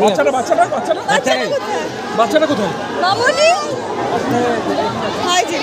বাচ্চাটা বাচ্চাটা বাচ্চাটা? বাচ্চাটা বাচ্চাটা কোথায়? মামনি? হাই জি